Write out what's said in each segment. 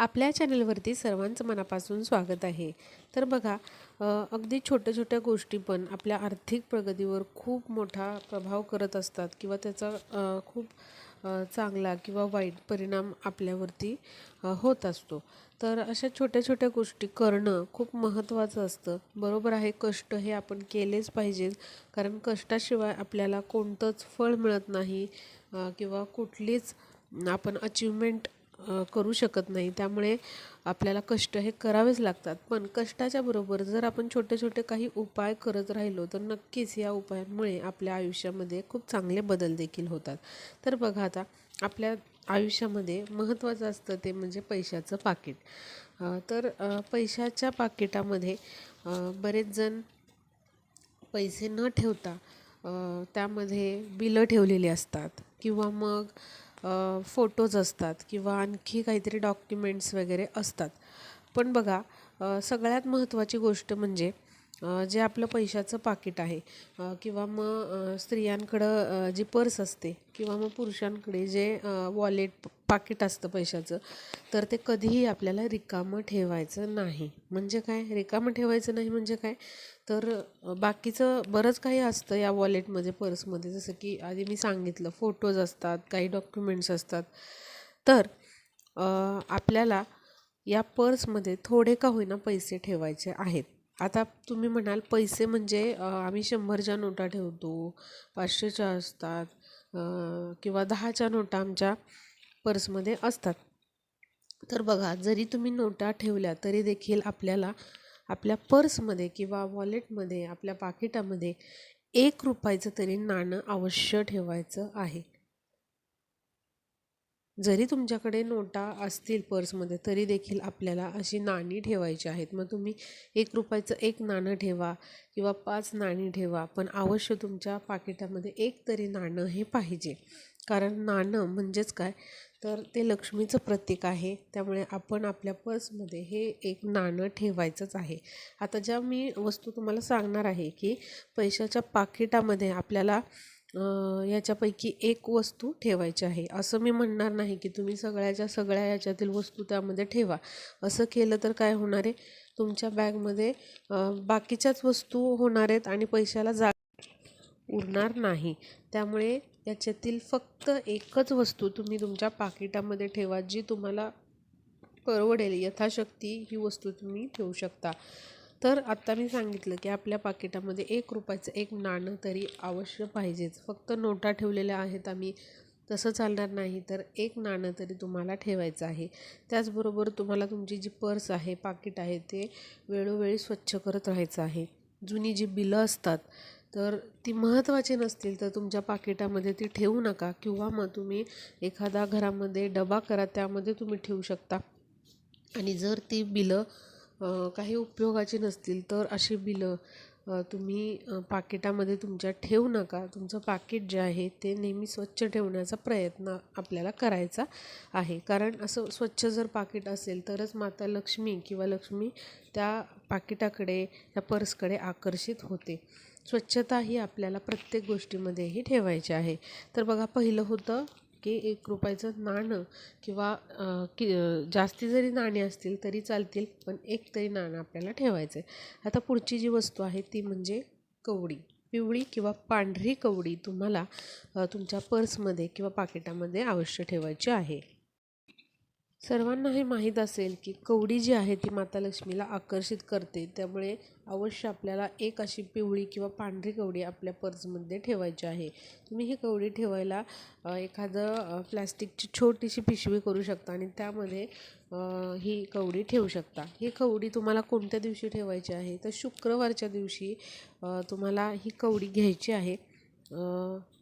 आपल्या चॅनलवरती सर्वांचं मनापासून स्वागत आहे. तर बघा अगदी छोट्या छोट्या गोष्टी पण आपल्या आर्थिक प्रगतीवर खूप मोठा प्रभाव करत असतात किंवा त्याचा खूप चांगला किंवा वाईट परिणाम आपल्यावरती होत असतो. तर अशा छोट्या छोट्या गोष्टी करणं खूप महत्त्वाचं असतं. बरोबर आहे कष्ट हे आपण केलेच पाहिजेत कारण कष्टाशिवाय आपल्याला कोणतंच फळ मिळत नाही किंवा कुठलीच आपण अचीवमेंट करू शकत नाही. त्यामुळे आपल्याला कष्ट हे करावेच लागतात. पण कष्टाच्या बरोबर जर आपण छोटे छोटे काही उपाय करत राहिलो तर नक्कीच या उपायांमुळे आपल्या आयुष्यामध्ये खूप चांगले बदल देखील होतात. तर बघा आता आपल्या आयुष्यामध्ये महत्त्वाचं असतं ते म्हणजे पैशाचं पाकीट. तर पैशाच्या पाकिटामध्ये बरेच जण पैसे न ठेवता त्यामध्ये बिलं ठेवलेली असतात. किंवा मग फोटोज असतात किंवा आणखी काहीतरी डॉक्युमेंट्स वगैरे असतात. पण बघा सगळ्यात महत्त्वाची गोष्ट म्हणजे जे आपलं पैशाचं पाकिट आहे किंवा मग स्त्रियांकडं जी पर्स असते किंवा मग पुरुषांकडे जे वॉलेट पाकिट असतं पैशाचं तर ते कधीही आपल्याला रिकामं ठेवायचं नाही. म्हणजे काय? रिकामं ठेवायचं नाही म्हणजे काय? तर बाकीचं बरंच काही असतं या वॉलेटमध्ये पर्समध्ये. जसं की आधी मी सांगितलं फोटोज असतात काही डॉक्युमेंट्स असतात. तर आपल्याला या पर्समध्ये थोडे का होईना पैसे ठेवायचे आहेत. आता तुम्ही म्हणाल पैसे म्हणजे आम्ही शंभरच्या नोटा ठेवतो पाचशेच्या असतात किंवा दहाच्या नोटा आमच्या पर्समध्ये असतात. तर बघा जरी तुम्ही नोटा ठेवल्या तरी देखील आपल्याला आपल्या पर्समध्ये किंवा वॉलेटमध्ये आपल्या पाकिटामध्ये एक रुपयाचं तरी नाणं अवश्य ठेवायचं आहे. जरी तुमच्याकडे नोटा असतील पर्समध्ये तरी देखील आपल्याला अशी नाणी ठेवायची आहेत. मग तुम्ही एक रुपयाचं एक नाणं ठेवा किंवा पाच नाणी ठेवा पण अवश्य तुमच्या पाकिटामध्ये एक तरी नाणं हे पाहिजे. कारण नाणं म्हणजेच काय? तर ते लक्ष्मीचं प्रतीक आहे. त्यामुळे आपण आपल्या पर्समध्ये हे एक नाणं ठेवायचंच आहे. आता ज्या मी वस्तू तुम्हाला सांगणार आहे की पैशाच्या पाकिटामध्ये आपल्याला याच्यापैकी एक वस्तू ठेवायची आहे. असं मी म्हणणार नाही की तुम्ही सगळ्याच्या सगळ्या याच्यातील वस्तू त्यामध्ये ठेवा. असं केलं तर काय होणार आहे? तुमच्या बॅगमध्ये बाकीच्याच वस्तू होणार आहेत आणि पैशाला जा उरणार नाही. त्यामुळे याच्यातील फक्त एकच वस्तू तुम्ही तुमच्या पाकिटामध्ये ठेवा जी तुम्हाला परवडेल. यथाशक्ती ही वस्तू तुम्ही ठेवू शकता. तर आत्ता मी सांगितलं की आपल्या पाकिटामध्ये एक रुपयाचं एक नाणं तरी अवश्य पाहिजेच. फक्त नोटा ठेवलेल्या आहेत आम्ही तसं चालणार नाही तर एक नाणं तरी तुम्हाला ठेवायचं आहे. त्याचबरोबर तुम्हाला तुमची जी पर्स आहे पाकिट आहे ते वेळोवेळी स्वच्छ करत राहायचं आहे. जुनी जी बिलं असतात तर ती महत्त्वाची नसतील तर तुमच्या पाकिटामध्ये ती ठेवू नका किंवा मग तुम्ही एखादा घरामध्ये डबा करा त्यामध्ये तुम्ही ठेवू शकता. आणि जर ती बिलं काही उपयोगाची नसतील तर अशी बिलं तुम्ही पाकिटामध्ये तुमच्या ठेवू नका. तुमचं पाकिट जे आहे ते नेहमी स्वच्छ ठेवण्याचा प्रयत्न आपल्याला करायचा आहे. कारण असं स्वच्छ जर पाकिट असेल तरच माता लक्ष्मी किंवा लक्ष्मी त्या पाकिटाकडे त्या पर्सकडे आकर्षित होते. स्वच्छता ही आपल्याला प्रत्येक गोष्टीमध्येही ठेवायची आहे. तर बघा पहिलं होतं की एक रुपयाचं नाणं किंवा कि जास्ती जरी नाणी असतील तरी चालतील पण एक तरी नाणं आपल्याला ठेवायचं आहे. आता पुढची जी वस्तू आहे ती म्हणजे कवडी. पिवळी किंवा पांढरी कवडी तुम्हाला तुमच्या पर्समध्ये किंवा पाकिटामध्ये अवश्य ठेवायची आहे. सर्वांना हे माहीत असेल की कवडी जी आहे ती माता लक्ष्मीला आकर्षित करते. त्यामुळे अवश्य आपल्याला एक अशी पिवळी किंवा पांढरी कवडी आपल्या पर्समध्ये ठेवायची आहे. तुम्ही ही कवडी ठेवायला एखादं प्लॅस्टिकची छोटीशी पिशवी करू शकता आणि त्यामध्ये ही कवडी ठेवू शकता. ही कवडी तुम्हाला कोणत्या दिवशी ठेवायची आहे? तर शुक्रवारच्या दिवशी तुम्हाला ही कवडी घ्यायची आहे.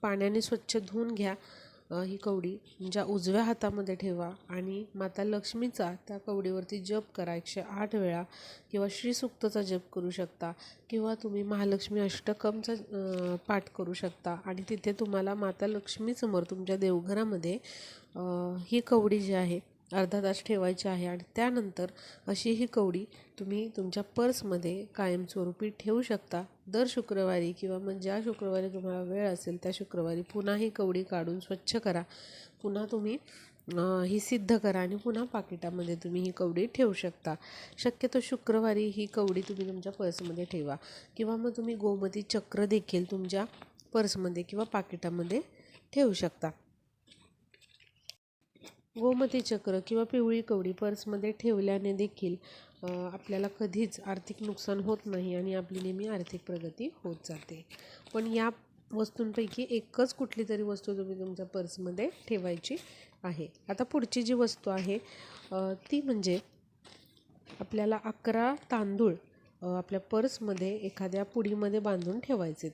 पाण्याने स्वच्छ धुवून घ्या. ही कवडी तुमच्या उजव्या हातामध्ये ठेवा आणि माता लक्ष्मीचा त्या कवडीवरती जप करा. एकशे आठ वेळा किंवा श्रीसुक्तचा जप करू शकता किंवा तुम्ही महालक्ष्मी अष्टकमचा पाठ करू शकता. आणि तिथे तुम्हाला माता लक्ष्मीसमोर तुमच्या देवघरामध्ये ही कवडी जी आहे अर्धा तास ठेवायची आहे आणि त्यानंतर अशी ही कवडी तुम्ही तुमच्या पर्समध्ये कायमस्वरूपी ठेवू शकता. दर शुक्रवारी किंवा मग ज्या शुक्रवारी तुम्हाला वेळ असेल त्या शुक्रवारी पुन्हा ही कवडी काढून स्वच्छ करा. पुन्हा तुम्ही ही सिद्ध करा आणि पुन्हा पाकिटामध्ये तुम्ही ही कवडी ठेवू शकता. शक्यतो शुक्रवारी ही कवडी तुम्ही तुमच्या पर्समध्ये ठेवा किंवा मग तुम्ही गोमती चक्र देखील तुमच्या पर्समध्ये किंवा पाकिटामध्ये ठेवू शकता. गोमती चक्र किंवा पिवळी कवडी पर्समध्ये ठेवल्याने देखील आपल्याला कधीच आर्थिक नुकसान होत नाही आणि आपली नेहमी आर्थिक प्रगती होत जाते. पण या वस्तूंपैकी एकच कुठली तरी वस्तू तुम्ही तुमच्या पर्समध्ये ठेवायची आहे. आता पुढची जी वस्तू आहे ती म्हणजे आपल्याला अकरा तांदूळ आपल्या पर्समध्ये एखाद्या पुडीमध्ये बांधून ठेवायचे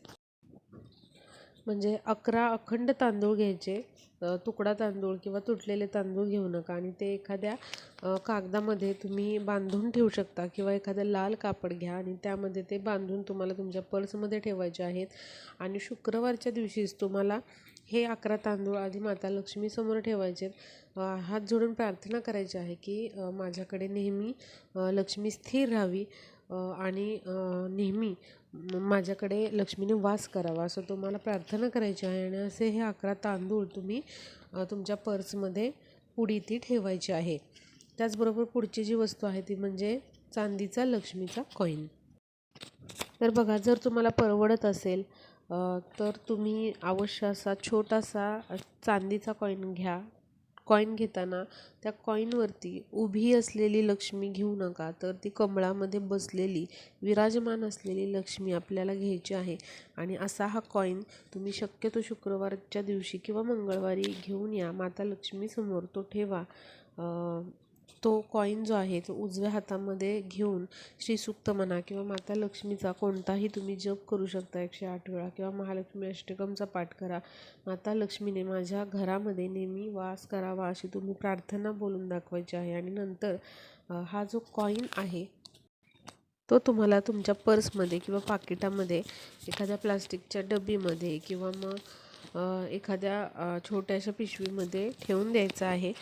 म्हणजे अकरा अखंड तांदूळ घ्यायचे. तुकडा तांदूळ किंवा तुटलेले तांदूळ घेऊ नका आणि ते एखाद्या कागदामध्ये तुम्ही बांधून ठेवू शकता किंवा एखादं लाल कापड घ्या आणि त्यामध्ये ते बांधून तुम्हाला तुमच्या पर्समध्ये ठेवायचे आहेत. आणि शुक्रवारच्या दिवशीच तुम्हाला हे अकरा तांदूळ आधी माता लक्ष्मीसमोर ठेवायचे. हात जोडून प्रार्थना करायची आहे की माझ्याकडे नेहमी लक्ष्मी स्थिर राहावी. आणि नेहमी माझ्याकडे लक्ष्मीने वास करावा असं तुम्हाला प्रार्थना करायची आहे आणि असे हे अकरा तांदूळ तुम्ही तुमच्या पर्समध्ये पुडी ती ठेवायची आहे. त्याचबरोबर पुढची जी वस्तू आहे ती म्हणजे चांदीचा लक्ष्मीचा कॉईन तर बघा जर तुम्हाला परवडत असेल तर तुम्ही अवश्य असा छोटासा चांदीचा कॉईन घ्या. कॉईन घेताना त्या कॉईनवरती उभी असलेली लक्ष्मी घेऊ नका. तर ती कमळामध्ये बसलेली विराजमान असलेली लक्ष्मी आपल्याला घ्यायची आहे. आणि असा हा कॉईन तुम्ही शक्यतो शुक्रवारच्या दिवशी किंवा मंगळवारी घेऊन या. माता लक्ष्मीसमोर तो ठेवा. तो कॉईन जो आहे तो उजव्या हातामध्ये घेऊन श्रीसूक्त म्हणा किंवा माता लक्ष्मीचा कोणताही तुम्ही जप करू शकता एकशे आठ वेळा किंवा महालक्ष्मी अष्टकमचा पाठ करा. माता लक्ष्मीने माझ्या घरामध्ये नेहमी वास करावा अशी तुम्ही प्रार्थना बोलून दाखवायची आहे. आणि नंतर हा जो कॉईन आहे तो तुम्हाला तुमच्या पर्समध्ये किंवा पाकिटामध्ये एखाद्या प्लास्टिकच्या डबीमध्ये किंवा मग एखाद्या छोट्याशा पिशवीमध्ये ठेवून द्यायचा आहे.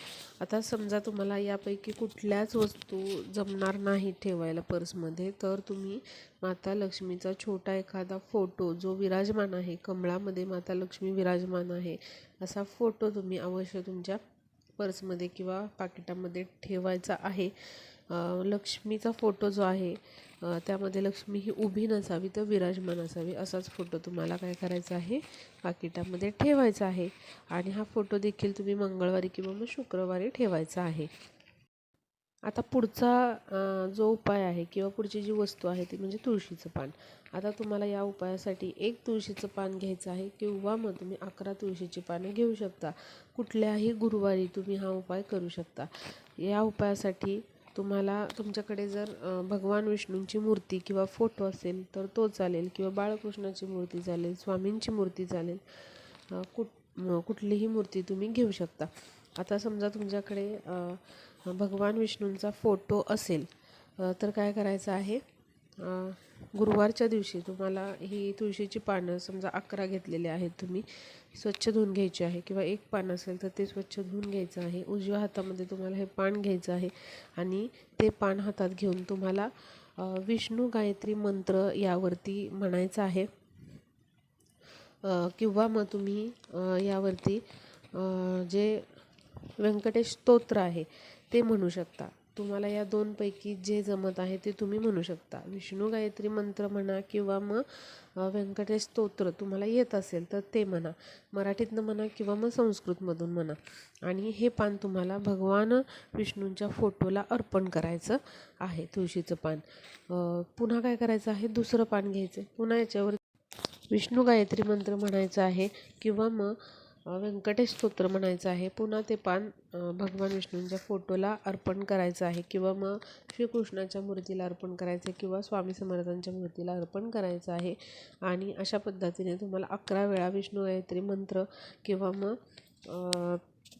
आता समजा तुम्हाला यापैकी कुठल्याच वस्तू जमणार नाही ठेवायला पर्समध्ये तर तुम्ही माता लक्ष्मीचा छोटा एखादा फोटो जो विराजमान आहे कमळामध्ये माता लक्ष्मी विराजमान आहे असा फोटो तुम्ही अवश्य तुमच्या पर्समध्ये किंवा पाकिटामध्ये ठेवायचा आहे. लक्ष्मीचा फोटो जो आहे त्यामध्ये लक्ष्मी ही उभी नसावी तर विराजमान असावी असाच फोटो तुम्हाला काय करायचा आहे पाकिटामध्ये ठेवायचा आहे. आणि हा फोटो देखील तुम्ही मंगळवारी किंवा मग शुक्रवारी ठेवायचा आहे. आता पुढचा जो उपाय आहे किंवा पुढची जी वस्तू आहे ती म्हणजे तुळशीचं पान. आता तुम्हाला या उपायासाठी एक तुळशीचं पान घ्यायचं आहे किंवा मग तुम्ही अकरा तुळशीची पानं घेऊ शकता. कुठल्याही गुरुवारी तुम्ही हा उपाय करू शकता. या उपायासाठी तुम्हाला तुमच्याकडे जर भगवान विष्णूंची मूर्ती किंवा फोटो असेल तर तो चालेल किंवा बाळकृष्णाची मूर्ती चालेल स्वामींची मूर्ती चालेल कुठ कुठलीही मूर्ती तुम्ही घेऊ शकता. आता समजा तुमच्याकडे भगवान विष्णूंचा फोटो असेल तर काय करायचं आहे? गुरुवारच्या दिवशी तुम्हाला ही तुळशीची पानं समजा अकरा घेतलेले आहेत तुम्ही स्वच्छ धुवून घ्यायची आहे किंवा एक पान असेल तर ते स्वच्छ धुवून घ्यायचं आहे. उजव्या हातामध्ये तुम्हाला हे पान घ्यायचं आहे आणि ते पान हातात घेऊन तुम्हाला विष्णू गायत्री मंत्र यावरती म्हणायचं आहे. किंवा मग तुम्ही यावरती जे व्यंकटेश स्तोत्र आहे ते म्हणू शकता. तुम्हाला या दोनपैकी जे जमत आहे ते तुम्ही म्हणू शकता. विष्णू गायत्री मंत्र म्हणा किंवा मग व्यंकटेश स्तोत्र तुम्हाला येत असेल तर ते म्हणा. मराठीतनं म्हणा किंवा मग संस्कृतमधून म्हणा. आणि हे पान तुम्हाला भगवान विष्णूंच्या फोटोला अर्पण करायचं आहे तुळशीचं पान. पुन्हा काय करायचं आहे? दुसरं पान घ्यायचं पुन्हा याच्यावर विष्णू गायत्री मंत्र म्हणायचं आहे किंवा मग व्यंकटेश स्तोत्र म्हणायचं आहे. पुन्हा ते पान भगवान विष्णूंच्या फोटोला अर्पण करायचं आहे किंवा मग श्रीकृष्णाच्या मूर्तीला अर्पण करायचं आहे किंवा स्वामी समर्थांच्या मूर्तीला अर्पण करायचं आहे. आणि अशा पद्धतीने तुम्हाला अकरा वेळा विष्णू गायत्री मंत्र किंवा मग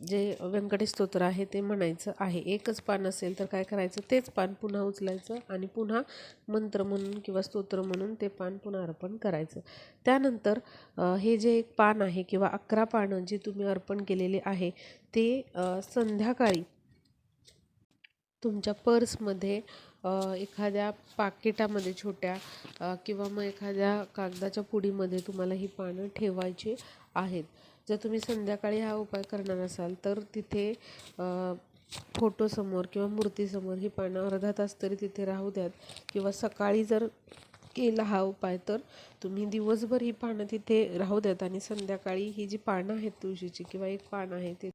जे व्यंकटेश स्तोत्र आहे ते म्हणायचं आहे. एकच पान असेल तर काय करायचं? तेच पान पुन्हा उचलायचं आणि पुन्हा मंत्र म्हणून किंवा स्तोत्र म्हणून ते पान पुन्हा अर्पण करायचं. त्यानंतर हे जे एक पान आहे किंवा अकरा पानं जी तुम्ही अर्पण केलेली आहे ते संध्याकाळी तुमच्या पर्समध्ये एखाद्या पाकिटामध्ये छोट्या किंवा मग एखाद्या कागदाच्या पुडीमध्ये तुम्हाला ही पानं ठेवायची आहेत. जर तुम्ही संध्याकाळी हा उपाय करणार असाल तर तिथे फोटोसमोर किंवा मूर्तीसमोर ही पानं अर्धा तास तरी तिथे राहू द्यात. किंवा सकाळी जर केला हा उपाय तर तुम्ही दिवसभर ही पानं तिथे राहू द्यात आणि संध्याकाळी ही जी पानं आहेत तुळशीची किंवा एक पान आहे ते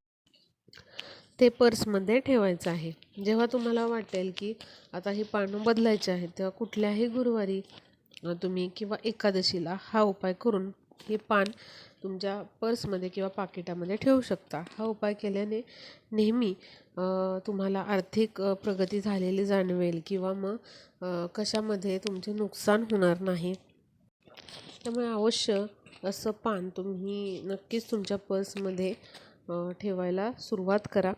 ते पर्समध्ये ठेवायचं आहे. जेव्हा तुम्हाला वाटेल की आता ही पानं बदलायची आहेत तेव्हा कुठल्याही गुरुवारी तुम्ही किंवा एकादशीला हा उपाय करून हे पान तुमच्या पर्समध्ये किंवा पाकिटामध्ये ठेवू शकता. हा उपाय केल्याने नेहमी तुम्हाला आर्थिक प्रगती झालेली जाणवेल किंवा मग कशामध्ये तुमचे नुकसान होणार नाही. त्यामुळे अवश्य असं पान तुम्ही नक्कीच तुमच्या पर्समध्ये ठेवायला सुरुवात करा.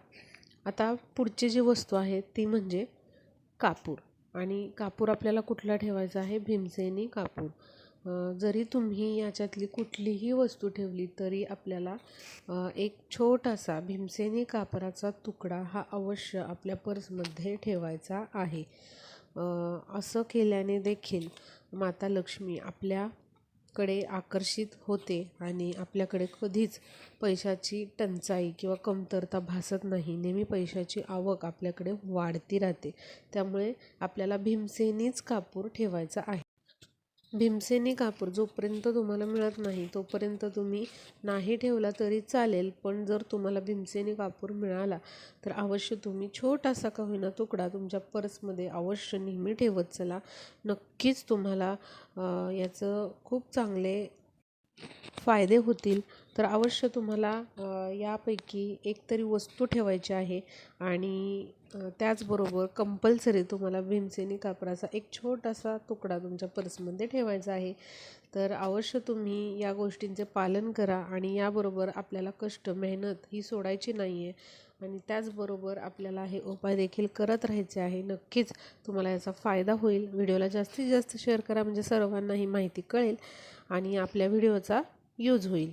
आता पुढची जी वस्तू आहे ती म्हणजे कापूर. आणि कापूर आपल्याला कुठला ठेवायचा आहे? भीमसेनी कापूर. जरी तुम्ही याच्यातली कुठलीही वस्तू ठेवली तरी आपल्याला एक छोटासा भीमसेनी कापराचा तुकडा हा अवश्य आपल्या पर्समध्ये ठेवायचा आहे. असं केल्याने देखील माता लक्ष्मी आपल्याकडे आकर्षित होते आणि आपल्याकडे कधीच पैशाची टंचाई किंवा कमतरता भासत नाही. नेहमी पैशाची आवक आपल्याकडे वाढती राहते. त्यामुळे आपल्याला भीमसेनीच कापूर ठेवायचा आहे. भीमसेनी कापूर जोपर्यंत तुम्हाला मिळत नाही तोपर्यंत तुम्ही नाही ठेवला तरी चालेल. पण जर तुम्हाला भीमसेनी कापूर मिळाला तर अवश्य तुम्ही छोटासा का होईना तुकडा तुमच्या पर्समध्ये अवश्य नेहमी ठेवत चला. नक्कीच तुम्हाला याचं खूप चांगले फायदे होतील. तर अवश्य तुम्हाला यापैकी यापैकी एकतरी वस्तू ठेवायची आहे आणि त्याचबरोबर कंपल्सरी तुम्हाला भीमसेनी कापराचा एक छोटासा तुकडा तुमच्या पर्समध्ये ठेवायचा आहे. तर अवश्य तुम्ही या गोष्टींचे पालन करा आणि याबरोबर आपल्याला कष्ट मेहनत ही सोडायची नाही आहे आणि त्याचबरोबर आपल्याला हे उपाय देखील करत राहायचे आहे. नक्कीच तुम्हाला याचा फायदा होईल. व्हिडिओला जास्तीत जास्त शेअर करा म्हणजे सर्वांना ही माहिती कळेल आणि आपल्या व्हिडिओचा यूज होईल.